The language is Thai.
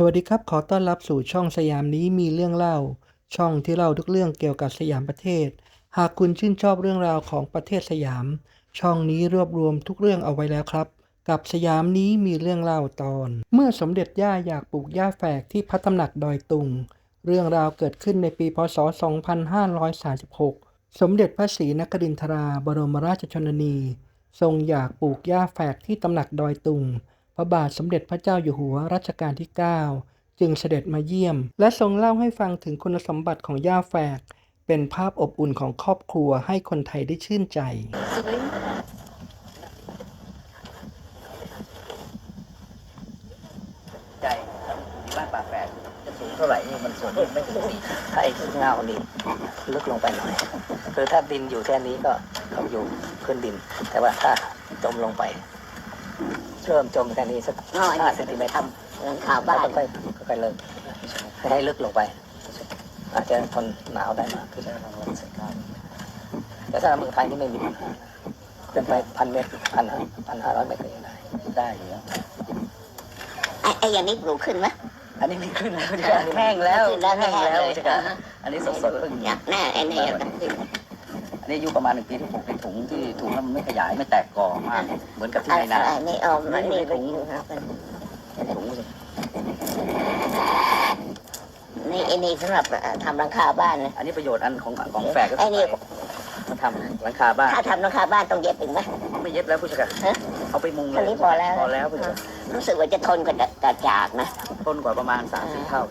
สวัสดีครับ ขอต้อนรับสู่ช่องสยามนี้มีเรื่องเล่า ช่องที่เล่าทุกเรื่องเกี่ยวกับสยามประเทศ หากคุณชื่นชอบเรื่องราวของประเทศสยาม ช่องนี้รวบรวมทุกเรื่องเอาไว้แล้วครับ กับสยามนี้มีเรื่องเล่าตอน เมื่อสมเด็จย่าอยากปลูกหญ้าแฝกที่พระตำหนักดอยตุง เรื่องราวเกิดขึ้นในปีพศ 2536 สมเด็จพระศรีนครินทราบรมราชชนนี ทรงอยากปลูกหญ้าแฝกที่ตำหนักดอยตุง พระบาทสมเด็จพระเจ้าอยู่หัวรัชกาลที่ 9 จึงเสด็จมาเยี่ยม และทรงเล่าให้ฟังถึงคุณสมบัติของหญ้าแฝก เป็นภาพอบอุ่นของครอบครัวให้คนไทยได้ชื่นใจ ใจที่บ้านป่าแฝดจะสูงเท่าไหร่นี่มันสูงไม่ถึงสี่ถ้าไอ้เงานี่ลึกลงไปหน่อยคือถ้าดินอยู่แค่นี้ก็เขาอยู่ขึ้นดิน แต่ว่าถ้าจมลงไป เริ่มจมแค่นี้สักน้อยห้าเซนติเมตรทำหลังคาบ้าน ค่อยๆค่อยๆเริ่มให้ลึกลงไป อาจจะทนหนาวได้มากคือใช้ทางลมใส่กล้ามแต่ถ้าเมืองไทยนี่ไม่มีปัญหาขึ้นไปพันเมตรพันห้าพันห้าร้อยเมตรก็ยังได้ได้อยู่แล้วไอ้ไอ้อย่างนี้ปลูกขึ้นไหมอันนี้ไม่ขึ้นแล้วจ้ะแห้งแล้วขึ้นแล้วแห้งแล้วแห้งเลยจ้ะอ่าฮะอันนี้สดๆเพิ่ง อยากแน่ไอ้นี่อยากขึ้นอั นนี้อายุประมาณหนึ่งปีที่ปลูกในถุงที่ถุงแล้วมันไม่ขยายไม่แตกกอมากเหมือนกับที่ไอ้ในนาไอ้นี่เอามันนี่ไปอยู่ครับถุงนี่ไอ้นี่สำหรับทำหลังคาบ้านนะอันนี้ประโยชน์อันของของแฝกก็ไอ้คือนี่มันทำหลังคาบ้านถ้าทำหลังคาบ้านต้องเย็บอีกไหมไม่เย็บแล้วผู้จัดการฮะเอาไปมุงเลอัยนนี้พอแล้วพอแล้วผู้จัดการรู้สึกว่าจะทนกับกระจากนะทนกว่าประมาณสามสี่เท่า